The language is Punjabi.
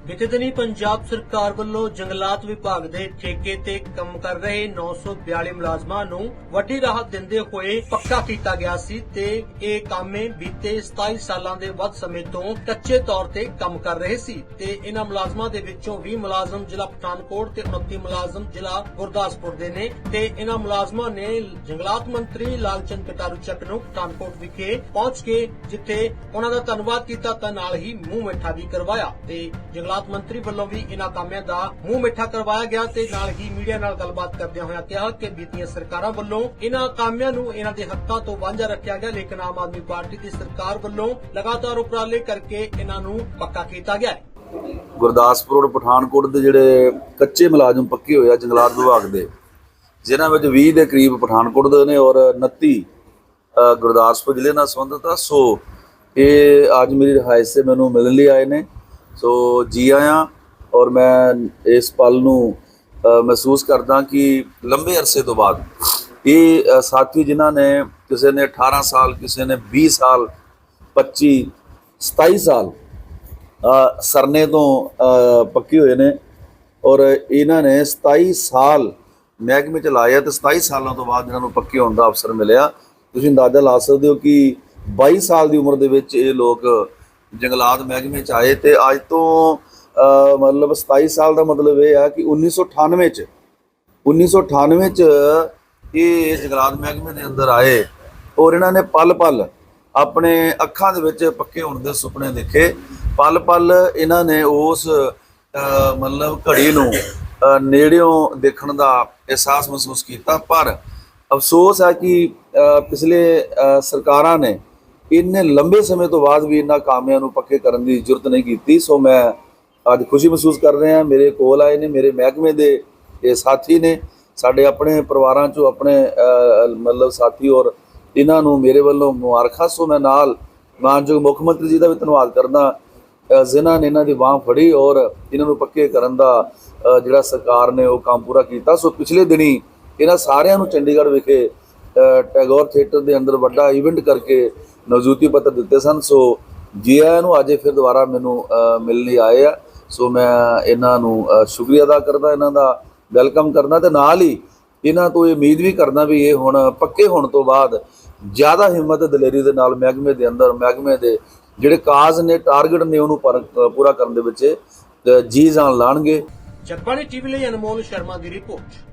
ਬੀਤੇ ਦਿਨੀ ਪੰਜਾਬ ਸਰਕਾਰ ਵੱਲੋਂ ਜੰਗਲਾਤ ਵਿਭਾਗ ਦੇ ਠੇਕੇ ਤੇ ਕੰਮ ਕਰ ਰਹੇ 942 ਮੁਲਾਜ਼ਮਾਂ ਨੂੰ ਵੱਡੀ ਰਾਹਤ ਦਿੰਦੇ ਹੋਏ ਪੱਕਾ ਕੀਤਾ ਗਿਆ ਸੀ ਤੇ ਇਹ ਕਾਮੇ ਬੀਤੇ 27 ਸਾਲਾਂ ਦੇ ਵੱਧ ਸਮੇਂ ਤੋਂ ਕੱਚੇ ਤੌਰ ਤੇ ਕੰਮ ਕਰ ਰਹੇ ਸੀ ਤੇ ਇਹਨਾਂ ਮੁਲਾਜ਼ਮਾਂ ਦੇ ਵਿੱਚੋਂ 20 ਮੁਲਾਜ਼ਮ ਜ਼ਿਲ੍ਹਾ ਪਠਾਨਕੋਟ ਤੇ 29 ਮੁਲਾਜ਼ਮ ਜ਼ਿਲ੍ਹਾ ਗੁਰਦਾਸਪੁਰ ਦੇ ਨੇ ਤੇ ਇਹਨਾਂ ਮੁਲਾਜ਼ਮਾਂ ਨੇ ਜੰਗਲਾਤ ਮੰਤਰੀ ਲਾਲਚੰਦ ਕਟਾਰੂ ਚੱਕ ਨੂੰ ਪਠਾਨਕੋਟ ਵਿਖੇ ਪਹੁੰਚ ਕੇ ਜਿੱਥੇ ਉਹਨਾਂ ਦਾ ਧੰਨਵਾਦ ਕੀਤਾ ਤਾਂ ਨਾਲ ਹੀ ਮੂੰਹ ਮਿੱਠਾ ਵੀ ਕਰਵਾਇਆ ਤੇ ਜੰਗਲਾਤ ਮੰਤਰੀ ਵੱਲੋਂ ਵੀ ਇਹਨਾਂ ਕਾਮਿਆਂ ਦਾ ਮੂੰਹ ਮਿੱਠਾ ਕਰਵਾਇਆ ਗਿਆ ਤੇ ਨਾਲ ਹੀ ਮੀਡੀਆ ਨਾਲ ਗੱਲਬਾਤ ਕਰਦਿਆਂ ਹੋਇਆਂ ਕਿਹਾ ਕਿ ਬੀਤੀਆਂ ਸਰਕਾਰਾਂ ਵੱਲੋਂ ਇਹਨਾਂ ਕਾਮਿਆਂ ਨੂੰ ਇਹਨਾਂ ਦੇ ਹੱਕਾਂ ਤੋਂ ਵਾਂਝਾ ਰੱਖਿਆ ਗਿਆ, ਲੇਕਿਨ ਆਮ ਆਦਮੀ ਪਾਰਟੀ ਦੀ ਸਰਕਾਰ ਵੱਲੋਂ ਲਗਾਤਾਰ ਉਪਰਾਲੇ ਕਰਕੇ ਇਹਨਾਂ ਨੂੰ ਪੱਕਾ ਕੀਤਾ ਗਿਆ ਹੈ। ਗੁਰਦਾਸਪੁਰ ਔਰ ਪਠਾਨਕੋਟ ਦੇ ਜਿਹੜੇ ਕੱਚੇ ਮੁਲਾਜ਼ਮ ਪੱਕੇ ਹੋਏ ਆ ਜੰਗਲਾਤ ਵਿਭਾਗ ਦੇ, ਜਿਨ੍ਹਾਂ ਵਿੱਚ 20 ਦੇ ਕਰੀਬ ਪਠਾਨਕੋਟ ਦੇ ਨੇ ਔਰ 29 ਗੁਰਦਾਸਪੁਰ ਜ਼ਿਲ੍ਹੇ ਨਾਲ ਸੰਬੰਧਿਤ ਆ। ਸੋ ਇਹ ਅੱਜ ਮੇਰੀ ਰਿਹਾਇਸ਼ ਸੇ ਮੈਨੂੰ ਮਿਲਣ ਲਈ ਆਏ ਨੇ। ਸੋ ਜੀ ਆਇਆਂ ਔਰ ਮੈਂ ਇਸ ਪਲ ਨੂੰ ਮਹਿਸੂਸ ਕਰਦਾ ਕਿ ਲੰਬੇ ਅਰਸੇ ਤੋਂ ਬਾਅਦ ਇਹ ਸਾਥੀ ਜਿਨ੍ਹਾਂ ਨੇ ਕਿਸੇ ਨੇ 18 ਸਾਲ, ਕਿਸੇ ਨੇ 20 ਸਾਲ 25 27 ਸਾਲ ਸਰਨੇ ਤੋਂ ਪੱਕੇ ਹੋਏ ਨੇ ਔਰ ਇਹਨਾਂ ਨੇ 27 ਸਾਲ ਮਹਿਕਮੇ ਚ ਲਾਇਆ ਤੇ 27 ਸਾਲਾਂ ਤੋਂ ਬਾਅਦ ਇਹਨਾਂ ਨੂੰ ਪੱਕੇ ਹੋਣ ਦਾ ਅਵਸਰ ਮਿਲਿਆ। ਤੁਸੀਂ ਅੰਦਾਜ਼ਾ ਲਾ ਸਕਦੇ ਹੋ ਕਿ 22 ਸਾਲ ਦੀ ਉਮਰ ਦੇ ਵਿੱਚ ਇਹ ਲੋਕ ਜੰਗਲਾਤ ਮਹਿਕਮੇ ਚ ਆਏ ਤੇ ਅੱਜ ਤੋਂ ਮਤਲਬ 27 ਸਾਲ ਦਾ ਮਤਲਬ ਇਹ ਆ ਕਿ 1998 ਚ 1998 ਚ ਇਹ ਜੰਗਲਾਤ ਮਹਿਕਮੇ ਦੇ ਅੰਦਰ ਆਏ ਔਰ ਇਹਨਾਂ ਨੇ ਪਲ ਪਲ ਆਪਣੇ ਅੱਖਾਂ ਦੇ ਵਿੱਚ ਪੱਕੇ ਹੋਣ ਦੇ ਸੁਪਨੇ ਦੇਖੇ। ਪਲ ਪਲ ਇਹਨਾਂ ਨੇ ਉਸ ਮਤਲਬ ਘੜੀ ਨੂੰ ਨੇੜਿਓਂ ਦੇਖਣ ਦਾ ਅਹਿਸਾਸ ਮਹਿਸੂਸ ਕੀਤਾ। ਪਰ ਅਫਸੋਸ ਹੈ ਕਿ ਪਿਛਲੇ ਸਰਕਾਰਾਂ ਨੇ ਇੰਨੇ ਲੰਬੇ ਸਮੇਂ ਤੋਂ ਬਾਅਦ ਵੀ ਇਹਨਾਂ ਕਾਮਿਆਂ ਨੂੰ ਪੱਕੇ ਕਰਨ ਦੀ ਜ਼ਰੂਰਤ ਨਹੀਂ ਕੀਤੀ ਸੋ ਮੈਂ ਅੱਜ ਖੁਸ਼ੀ ਮਹਿਸੂਸ ਕਰ ਰਿਹਾ ਮੇਰੇ ਕੋਲ ਆਏ ਨੇ ਮੇਰੇ ਮਹਿਕਮੇ ਦੇ ਇਹ ਸਾਥੀ ਨੇ ਸਾਡੇ ਆਪਣੇ ਪਰਿਵਾਰਾਂ ਚੋਂ ਆਪਣੇ ਮਤਲਬ ਸਾਥੀ ਔਰ ਇਹਨਾਂ ਨੂੰ ਮੇਰੇ ਵੱਲੋਂ ਮੁਬਾਰਕਾਂ। ਸੋ ਮੈਂ ਨਾਲ ਮਾਨਯੋਗ ਮੁੱਖ ਮੰਤਰੀ ਜੀ ਦਾ ਵੀ ਧੰਨਵਾਦ ਕਰਦਾ ਅਹ, ਜਿਨ੍ਹਾਂ ਨੇ ਇਹਨਾਂ ਦੀ ਬਾਹ ਫੜੀ ਔਰ ਇਹਨਾਂ ਨੂੰ ਪੱਕੇ ਕਰਨ ਦਾ ਜਿਹੜਾ ਸਰਕਾਰ ਨੇ ਉਹ ਕੰਮ ਪੂਰਾ ਕੀਤਾ। ਸੋ ਪਿਛਲੇ ਦਿਨੀ ਇਹਨਾਂ ਸਾਰਿਆਂ ਨੂੰ ਚੰਡੀਗੜ੍ਹ ਵਿਖੇ ਟੈਗੋਰ ਥੀਏਟਰ ਦੇ ਅੰਦਰ ਵੱਡਾ ਇਵੈਂਟ ਕਰਕੇ ਨਵਜੂਤੀ ਪੱਤਰ ਦਿੱਤੇ ਸਨ। ਸੋ ਜੀ ਆਇਆਂ ਨੂੰ ਅੱਜ ਫਿਰ ਦੁਬਾਰਾ ਮੈਨੂੰ ਮਿਲਣ ਲਈ ਆਏ ਆ। ਸੋ ਮੈਂ ਇਹਨਾਂ ਨੂੰ ਸ਼ੁਕਰੀਆ ਅਦਾ ਕਰਦਾ, ਇਹਨਾਂ ਦਾ ਵੈਲਕਮ ਕਰਦਾ ਤੇ ਨਾਲ ਹੀ ਇਹਨਾਂ ਤੋਂ ਇਹ ਉਮੀਦ ਵੀ ਕਰਦਾ ਵੀ ਇਹ ਹੁਣ ਪੱਕੇ ਹੋਣ ਤੋਂ ਬਾਅਦ ਜ਼ਿਆਦਾ ਹਿੰਮਤ ਦਲੇਰੀ ਦੇ ਨਾਲ ਮਹਿਕਮੇ ਦੇ ਅੰਦਰ, ਮਹਿਕਮੇ ਦੇ ਜਿਹੜੇ ਕਾਜ਼ ਨੇ, ਟਾਰਗੇਟ ਨੇ ਉਹਨੂੰ ਪੂਰਾ ਕਰਨ ਦੇ ਵਿੱਚ ਜੀ ਜਾਨ ਲਾਣਗੇ। ਜਗਬਾਣੀ ਟੀਵੀ ਲਈ ਅਨਮੋਲ ਸ਼ਰਮਾ ਦੀ ਰਿਪੋਰਟ।